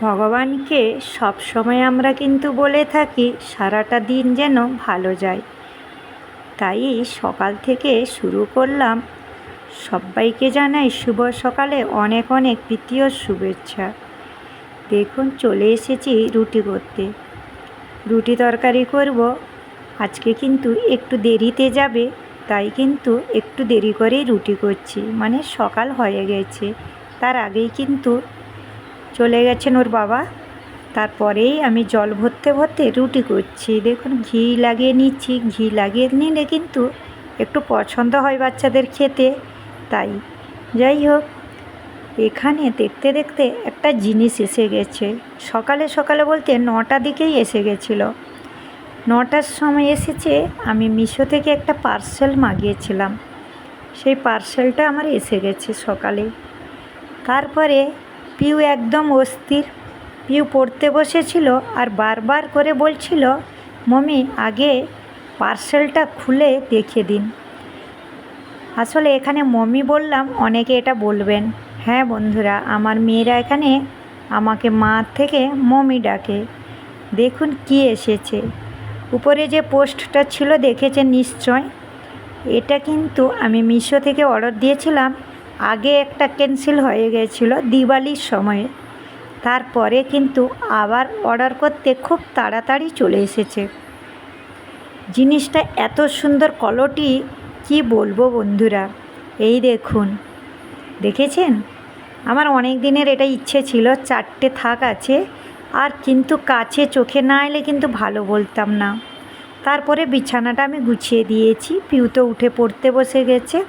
ভগবানকে সবসময় আমরা কিন্তু বলে থাকি, সারাটা দিন যেন ভালো যায়। তাই সকাল থেকে শুরু করলাম। সবাইকে জানাই শুভ সকালে অনেক অনেক প্রীতীয় শুভেচ্ছা। দেখুন, চলে এসেছি রুটি করতে। রুটি তরকারি করব। আজকে কিন্তু একটু দেরিতে যাবে, তাই কিন্তু একটু দেরি করেই রুটি করছি। মানে সকাল হয়ে গেছে। তার আগেই কিন্তু চলে গেছেন ওর বাবা। তারপরেই আমি জল ভরতে ভরতে রুটি করছি। দেখুন, ঘি লাগিয়ে নিচ্ছি, ঘি লাগিয়ে নিলে কিন্তু একটু পছন্দ হয় বাচ্চাদের খেতে। তাই, যাই হোক, এখানে দেখতে দেখতে একটা জিনিস এসে গেছে। সকালে সকালে বলতে নটা দিকেই এসে গেছিল। নটার সময় এসেছে, আমি মিশো থেকে একটা পার্সেল মাগিয়েছিলাম। সেই পার্সেলটা আমার এসে গেছে সকালে। তারপরে পিউ একদম অস্থির। পিউ পড়তে বসেছিল আর বারবার করে বলছিল, মমি, আগে পার্সেলটা খুলে দেখে দিন। আসলে এখানে মমি বললাম, অনেকে এটা বলবেন। হ্যাঁ বন্ধুরা, আমার মেয়েরা এখানে আমাকে মা থেকে মমি ডাকে। দেখুন কি এসেছে। উপরে যে পোস্টটা ছিল, দেখেছেন নিশ্চয়? এটা কিন্তু আমি মিশো থেকে অর্ডার দিয়েছিলাম আগে একটা ক্যান্সেল হয়ে গেছিল দিওয়ালির সময়ে। তারপরে কিন্তু আবার অর্ডার করতে খুব তাড়াতাড়ি চলে এসেছে। জিনিসটা এত সুন্দর কলটি কি বলব বন্ধুরা? এই দেখুন। দেখেছেন? আমার অনেক দিনের এটা ইচ্ছে ছিল, চারটে থাক আছে, আর কিন্তু কাছে চোখে না এলে কিন্তু ভালো বলতাম না। তারপরে বিছানাটা আমি গুছিয়ে দিয়েছি, পিউতো উঠে পড়তে বসে গেছে।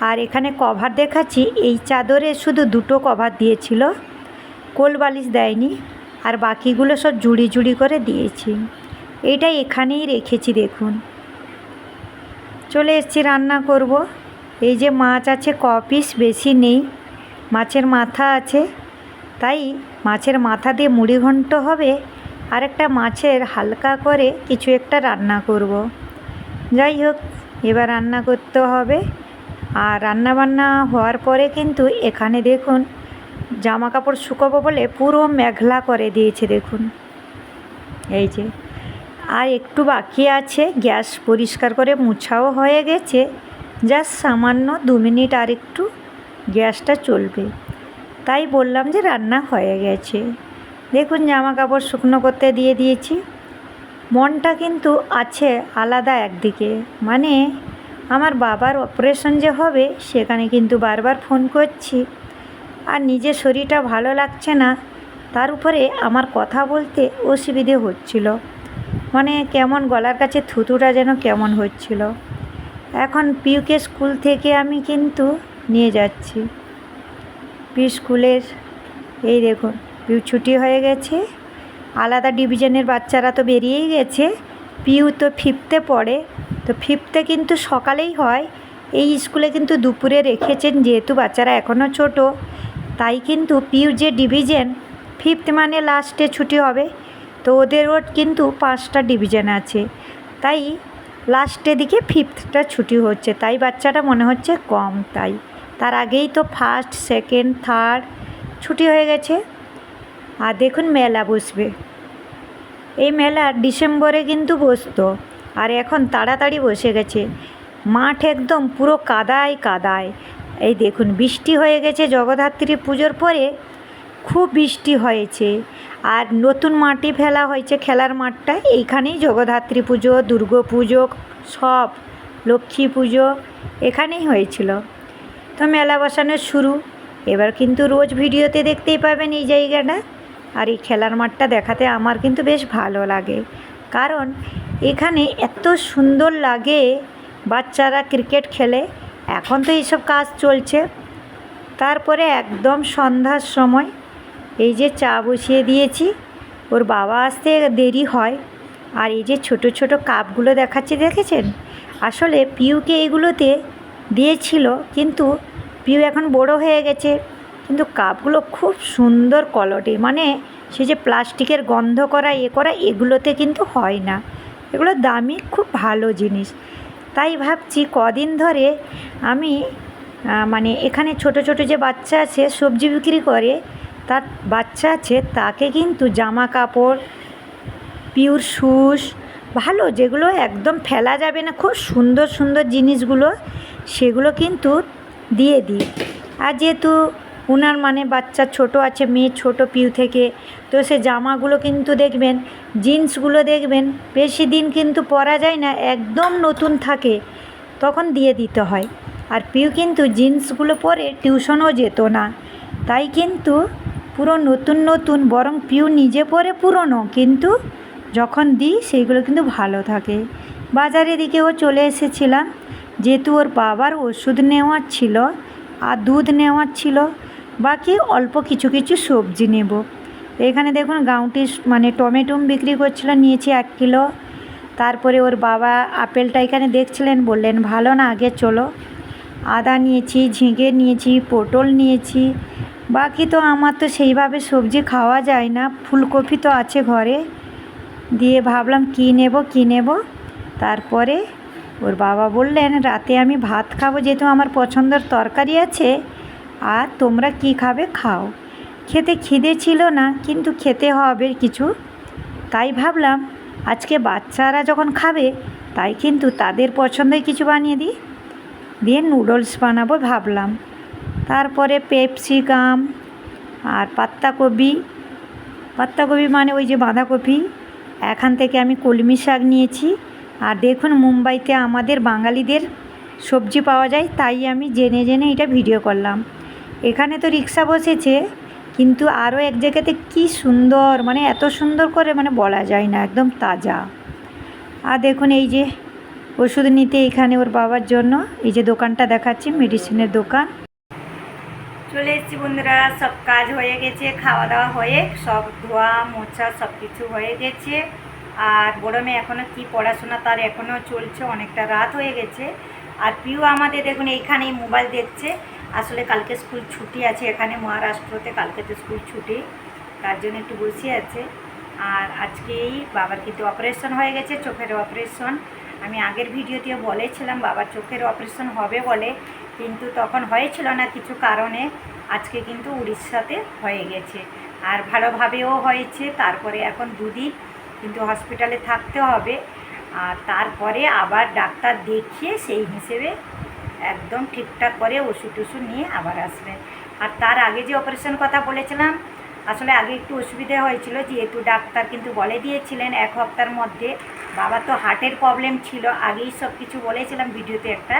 আর এখানে কভার দেখাচ্ছি, এই চাদরে শুধু দুটো কভার দিয়েছিল, কোল বালিশ দেয়নি, আর বাকিগুলো সব জুড়ি জুড়ি করে দিয়েছি। এইটা এখানেই রেখেছি, দেখুন। চলে এসেছি রান্না করব। এই যে মাছ আছে, ক পিস বেশি নেই। মাছের মাথা আছে, তাই মাছের মাথা দিয়ে মুড়ি ঘন্ট হবে, আর একটা মাছের হালকা করে কিছু একটা রান্না করব। যাই হোক, এবার রান্না করতে হবে। আর রান্না বান্না হওয়ার পরে কিন্তু এখানে দেখুন জামা কাপড় শুকাবো বলে পুরো মেঘলা করে দিয়েছে, দেখুন। এই যে, আর একটু বাকি আছে, গ্যাস পরিষ্কার করে মুছাও হয়ে গেছে। জাস্ট সামান্য দু মিনিট আর একটু গ্যাসটা চলবে। তাই বললাম যে রান্না হয়ে গেছে। দেখুন জামা কাপড় শুকনো করতে দিয়ে দিয়েছি। মনটা কিন্তু আছে আলাদা একদিকে। মানে আমার বাবার অপারেশন যে হবে, সেখানে কিন্তু বারবার ফোন করছি। আর নিজের শরীরটা ভালো লাগছে না, তার উপরে আমার কথা বলতে অসুবিধে হচ্ছিল। মানে কেমন গলার কাছে থুতুটা যেন কেমন হচ্ছিল। এখন পিউকে স্কুল থেকে আমি কিন্তু নিয়ে যাচ্ছি। পি স্কুলের, এই দেখুন, পিউ ছুটি হয়ে গেছে। আলাদা ডিভিশনের বাচ্চারা তো বেরিয়েই গেছে। পিউ তো ফিফতে পড়ে। তো ফিফতে কিন্তু সকালেই হয়। এই স্কুলে কিন্তু দুপুরে রেখেছেন যেহেতু বাচ্চারা এখনও ছোট। তাই কিন্তু পিউ যে ডিভিশন ফিফথ মানে লাস্টে ছুটি হবে। তো ওদেরও কিন্তু পাঁচটা ডিভিশন আছে। তাই লাস্টের দিকে ফিফথটা ছুটি হচ্ছে। তাই বাচ্চাটা মনে হচ্ছে কম তাই। তার আগেই তো ফার্স্ট সেকেন্ড থার্ড ছুটি হয়ে গেছে। আর দেখুন মেলা বসবে। এই মেলা ডিসেম্বরে কিন্তু বসতো। আর এখন তাড়াতাড়ি বসে গেছে। মাঠ একদম পুরো কাদায় কাদায়। এই দেখুন, বৃষ্টি হয়ে গেছে জগদ্ধাত্রী পুজোর পরে। খুব বৃষ্টি হয়েছে। আর নতুন মাটি ফেলা হয়েছে খেলার মাঠটা। এইখানেই জগদ্ধাত্রী পুজো, দুর্গা পুজো, সব লক্ষ্মী পুজো এখানেই হয়েছিল। তো মেলা বসানো শুরু। এবার কিন্তু রোজ ভিডিওতে দেখতেই পাবেন এই জায়গাটা। আর এই খেলার মাঠটা দেখাতে আমার কিন্তু বেশ ভালো লাগে। কারণ এখানে এত সুন্দর লাগে। বাচ্চারা ক্রিকেট খেলে। এখন তো এইসব কাজ চলছে। তারপরে একদম সন্ধ্যার সময় এই যে চা বসিয়ে দিয়েছি। ওর বাবা আসতে দেরি হয়। আর এই যে ছোট ছোট কাপগুলো দেখাচ্ছে, দেখেছেন? আসলে পিউকে এগুলোতে দিয়েছিল, কিন্তু পিউ এখন বড় হয়ে গেছে। কিন্তু কাপগুলো খুব সুন্দর কলটে মানে সে যে প্লাস্টিকের গন্ধ করা, এ করা, এগুলোতে কিন্তু হয় না। এগুলো দামি, খুব ভালো জিনিস। তাই ভাবছি কদিন ধরে আমি মানে এখানে ছোট ছোট যে বাচ্চা আছে, সবজি বিক্রি করে, তার বাচ্চা আছে, তাকে কিন্তু জামা কাপড় পিওর শুজ ভালো, যেগুলো একদম ফেলা যাবে না, খুব সুন্দর সুন্দর জিনিসগুলো, সেগুলো কিন্তু দিয়ে দিই। আর যেহেতু ওনার মানে বাচ্চা ছোট আছে, মেয়ে ছোট পিউ থেকে। তো সে জামাগুলো কিন্তু দেখবেন, জিন্সগুলো দেখবেন, বেশি দিন কিন্তু পরা যায় না, একদম নতুন থাকে, তখন দিয়ে দিতে হয়। আর পিউ কিন্তু জিন্সগুলো পরে টিউশনও যেত না। তাই কিন্তু পুরো নতুন নতুন, বরং পিউ নিজে পরে পুরনো, কিন্তু যখন দিই সেইগুলো কিন্তু ভালো থাকে। বাজারের দিকেও চলে এসেছিলাম, যেহেতু ওর বাবার ওষুধ নেওয়ার ছিল, আর দুধ নেওয়ার ছিল বাকি অল্প কিছু কিছু সবজি নেব। এখানে দেখুন গাউটি মানে টমেটোম বিক্রি করছিল, নিয়েছি এক কিলো। তারপরে ওর বাবা আপেলটা এখানে দেখছিলেন, বললেন, ভালো না, আগে চলো। আদা নিয়েছি, ঝিঙে নিয়েছি, পটল নিয়েছি। বাকি তো আমার তো সেইভাবে সবজি খাওয়া যায় না, ফুলকপি তো আছে ঘরে। দিয়ে ভাবলাম, কী নেব কী নেব? তারপরে ওর বাবা বললেন, রাতে আমি ভাত খাব, যেহেতু আমার পছন্দের তরকারি আছে আর তোমরা কি খাবে খাও। খেতে খিদে ছিল না, কিন্তু খেতে হবে কিছু। তাই ভাবলাম, আজকে বাচ্চারা যখন খাবে, তাই কিন্তু তাদের পছন্দের কিছু বানিয়ে দিই। দিয়ে নুডলস বানাবো ভাবলাম। তারপরে পেপসিকাম আর পাত্তাকপি। পাত্তাকপি মানে ওই যে বাঁধাকপি। এখান থেকে আমি কলমি শাক নিয়েছি। আর দেখুন মুম্বাইতে আমাদের বাঙালিদের সবজি পাওয়া যায়, তাই আমি জেনে জেনে এটা ভিডিও করলাম। এখানে তো রিক্সা বসেছে, কিন্তু আরও এক জায়গাতে কি সুন্দর মানে এত সুন্দর করে মানে বলা যায় না, একদম তাজা। আর দেখুন এই যে ওষুধ নিতে এখানে ওর বাবার জন্য, এই যে দোকানটা দেখাচ্ছি, মেডিসিনের দোকান। চলে এসেছি বন্ধুরা, সব কাজ হয়ে গেছে, খাওয়া দাওয়া হয়ে, সব ধোয়া, মোছা, সব কিছু হয়ে গেছে। আর বড় মেয়ে এখনও কী পড়াশোনা, তার এখনও চলছে, অনেকটা রাত হয়ে গেছে। আর পিউ আমাদের দেখুন, এইখানেই মোবাইল দেখছে। আসলে কালকে স্কুল ছুটি আছে, এখানে মহারাষ্ট্রতে কালকে তো স্কুল ছুটি, তার জন্য একটু বসে আছে। আর আজকেই বাবার কিন্তু অপারেশন হয়ে গেছে, চোখের অপারেশন। আমি আগের ভিডিওতে বলেছিলাম, বাবার চোখের অপারেশন হবে বলে, কিন্তু তখন হয়েছিল না কিছু কারণে, আজকে কিন্তু উড়িষ্যাতে হয়ে গেছে। আর ভালোভাবেও হয়েছে, তারপরে এখন দুদিন কিন্তু হসপিটালে থাকতে হবে। আর তারপরে আবার ডাক্তার দেখিয়ে সেই হিসেবে একদম ঠিকঠাক করে ওষুধ টষুধ নিয়ে আবার আসবে। আর তার আগে যে অপারেশন কথা বলেছিলাম, আসলে আগে একটু অসুবিধা হয়েছিল, যেহেতু ডাক্তার কিন্তু বলে দিয়েছিলেন এক হপ্তার মধ্যে। বাবা তো হার্টের প্রবলেম ছিল, আগেই সব কিছু বলেছিলাম ভিডিওতে একটা।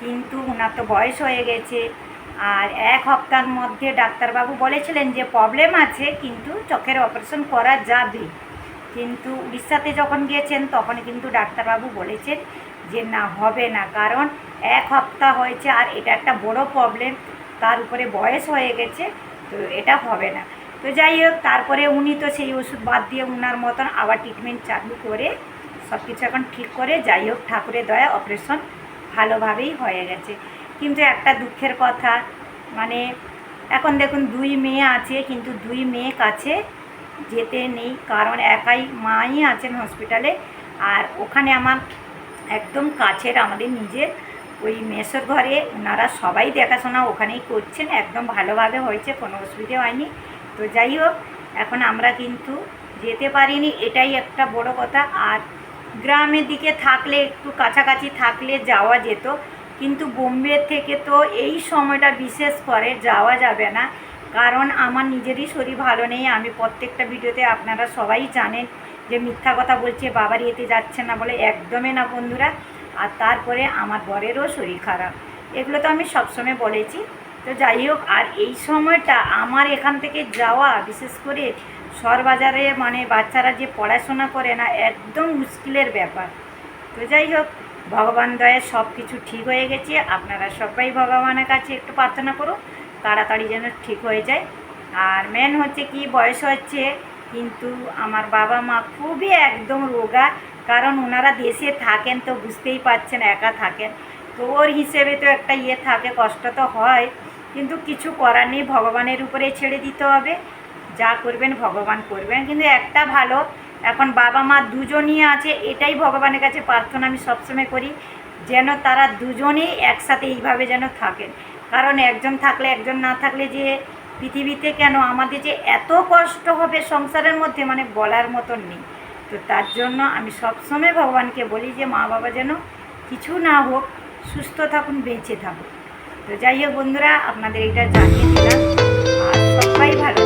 কিন্তু ওনার তো বয়স হয়ে গেছে। আর এক হপ্তার মধ্যে ডাক্তারবাবু বলেছিলেন যে প্রবলেম আছে, কিন্তু চোখের অপারেশন করা যাবে। কিন্তু উড়িষ্যাতে যখন গিয়েছেন, তখন কিন্তু ডাক্তারবাবু বলেছেন যে না, হবে না। কারণ এক সপ্তাহ হয়েছে আর এটা একটা বড় প্রবলেম তার উপরে বয়স হয়ে গেছে, তো এটা হবে না। তো যাই হোক, তারপরে উনি তো সেই ওষুধ বাদ দিয়ে উনার মতন আবার ট্রিটমেন্ট চালু করে সব কিছু এখন ঠিক করে, যাই হোক, ঠাকুরের দয়া অপারেশন ভালোভাবেই হয়ে গেছে। কিন্তু একটা দুঃখের কথা মানে এখন দেখুন দুই মেয়ে আছে, কিন্তু দুই মেয়ে কাছে যেতে নেই, কারণ একাই মাই আছেন হসপিটালে আর ওখানে আমার একদম কাছের আমাদের নিজের ওই মেসোর ঘরে, ওনারা সবাই দেখাশোনা ওখানেই করছেন, একদম ভালোভাবে হয়েছে, কোনো অসুবিধে হয়নি। তো যাই হোক, এখন আমরা কিন্তু যেতে পারিনি, এটাই একটা বড় কথা। আর গ্রামের দিকে থাকলে, একটু কাছাকাছি থাকলে যাওয়া যেত। কিন্তু বোম্বে থেকে তো এই সময়টা বিশেষ করে যাওয়া যাবে না। কারণ আমার নিজেরই শরীর ভালো নেই, আমি প্রত্যেকটা ভিডিওতে আপনারা সবাই জানেন যে মিথ্যা কথা বলছে, বাবার ইয়েতে যাচ্ছে না বলে একদমই না বন্ধুরা। আর তারপরে আমার বরেরও শরীর খারাপ। এগুলো তো আমি সবসময় বলেছি। তো যাই হোক, আর এই সময়টা আমার এখান থেকে যাওয়া, বিশেষ করে শহরবাজারে মানে বাচ্চারা যে পড়াশোনা করে না, একদম মুশকিলের ব্যাপার। তো যাই হোক, ভগবান দয়ায় সব কিছু ঠিক হয়ে গেছে। আপনারা সবাই ভগবানের কাছে একটু প্রার্থনা করুন। তাড়াতাড়ি যেন ঠিক হয়ে যায়। আর মেন হচ্ছে কি, বয়স হচ্ছে, কিন্তু আমার বাবা মা খুবই একদম রোগা, কারণ ওনারা দেশে থাকেন তো বুঝতেই পারছেন, একা থাকেন। তো ওর হিসেবে তো একটা ইয়ে থাকে, কষ্ট তো হয়, কিন্তু কিছু করার নেই, ভগবানের উপরে ছেড়ে দিতে হবে। যা করবেন ভগবান করবেন, কিন্তু একটা ভালো, এখন বাবা মা দুজনই আছে, এটাই ভগবানের কাছে প্রার্থনা আমি সবসময় করি, যেন তারা দুজনেই একসাথে এইভাবে যেন থাকেন। কারণ একজন থাকলে একজন না থাকলে যে পৃথিবীতে কেন আমাদের যে এত কষ্ট হবে সংসারের মধ্যে মানে বলার মতন নেই। তো তার জন্য আমি সবসময় ভগবানকে বলি যে মা বাবা যেন কিছু না হোক, সুস্থ থাকুন, বেঁচে থাকুন। তো যাই হোক বন্ধুরা, আপনাদের এটা জানিয়ে দিলাম। আর সবাই ভালো